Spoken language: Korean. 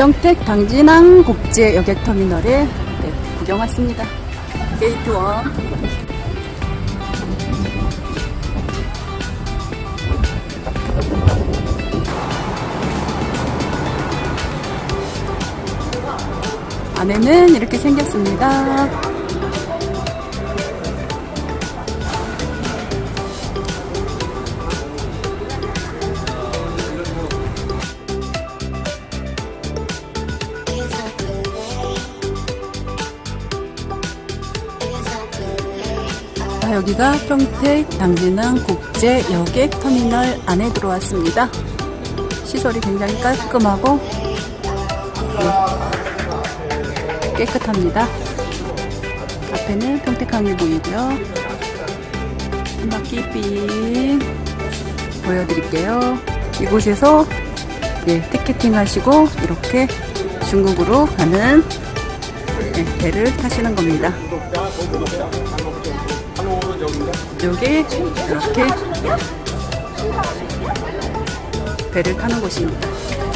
평택 당진항 국제 여객터미널에 네, 구경 왔습니다. 게이트 1. 안에는 이렇게 생겼습니다. 자, 여기가 평택 당진항 국제 여객 터미널 안에 들어왔습니다. 시설이 굉장히 깔끔하고 네, 깨끗합니다. 앞에는 평택항이 보이고요. 한 바퀴 삥 보여드릴게요. 이곳에서 네, 티켓팅 하시고 이렇게 중국으로 가는 네, 배를 타시는 겁니다. 여기 이렇게 배를 타는 곳입니다.